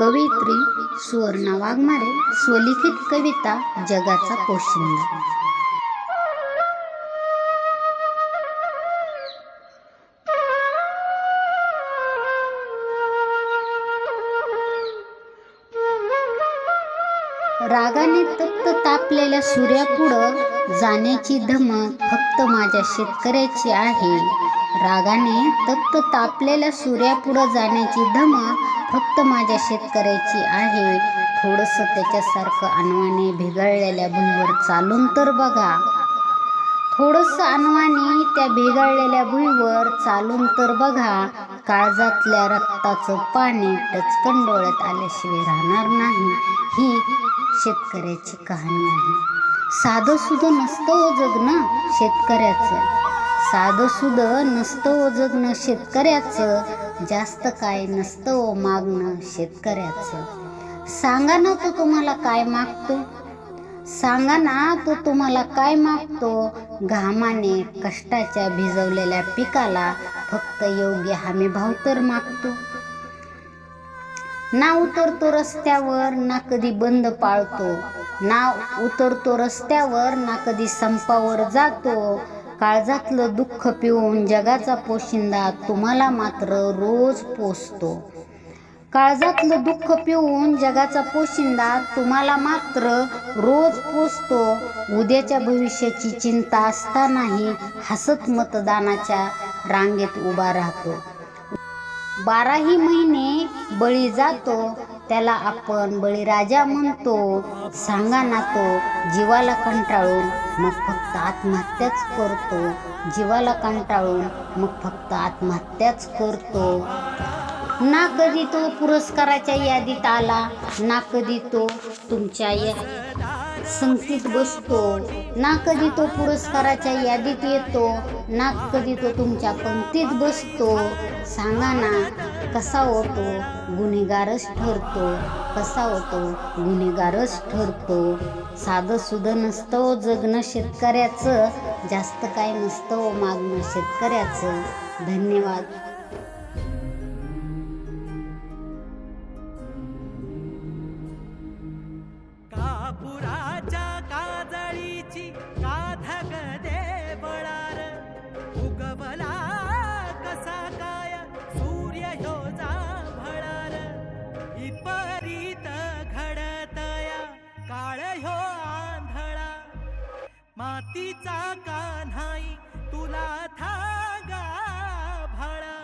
कवयित्री सुवर्णा वाघमारे स्वलिखित कविता जगाचा पोशिंदा. रागाने तप्त तापलेल्या सूर्यापुढं जाण्याची धमक फक्त माझ्या शेतकऱ्याची आहे. रागाने तप्त तापलेल्या सूर्यापुढं जाण्याची धमक फक्त माझ्या शेतकऱ्याची आहे. थोडंसं त्याच्यासारखं अनवाने भेगाळलेल्या भुईवर चालून तर बघा. थोडंसं अनवाने त्या भेगाळलेल्या भुईवर चालून तर बघा. काळजातल्या रक्ताचं पाणी टचकन डोळ्यात आल्याशिवाय राहणार नाही. ही शेतकऱ्याची कहाणी आहे. साधं सुधं नसतं ओ जगणं शेतकऱ्याचं. साधं सुधं नसतं ओ जगणं शेतकऱ्याचं. जास्त काय नसतं ओ मागणं शेतकऱ्याचं. सांगा ना तो तुम्हाला काय मागतो. सांगा ना तो तुम्हाला काय मागतो. घामाने कष्टाच्या भिजवलेल्या पिकाला फक्त योग्य हमी भाव तर मागतो. ना उतरतो रस्त्यावर ना कधी बंद पाळतो. ना उतरतो रस्त्यावर ना कधी संपावर जातो. काळजातलं दुःख पिऊन जगाचा पोशिंदा तुम्हाला मात्र रोज पोसतो. काळजातलं दुःख पिऊन जगाचा पोशिंदा तुम्हाला मात्र रोज पोसतो. उद्याच्या भविष्याची चिंता असतानाही हसत मतदानाच्या रांगेत उभा राहतो. बाराही महिने बळी जातो. त्याला आपण बळीराजा म्हणतो. सांगा ना तो जीवाला कंटाळून मग फक्त आत्महत्याच करतो. जीवाला कंटाळून मग फक्त आत्महत्याच करतो. ना कधी तो पुरस्काराच्या यादीत आला ना कधी तो तुमच्या या संगतीत बसतो. ना कधी तो पुरस्काराच्या यादीत येतो ना कधी तो तुमच्या पंक्तीत बसतो. सांगा ना कसा होतो? गुन्हेगारच ठरतो. कसा होतो? गुन्हेगारच ठरतो. साधं सुधं नसतं हो जगणं शेतकऱ्याचं. जास्त काय नसतं हो मागणं शेतकऱ्याचं. धन्यवाद. कापुराच्या काजळीची काधग दे बळार. उग मातीचा कान्हाई तुला थागा भाळा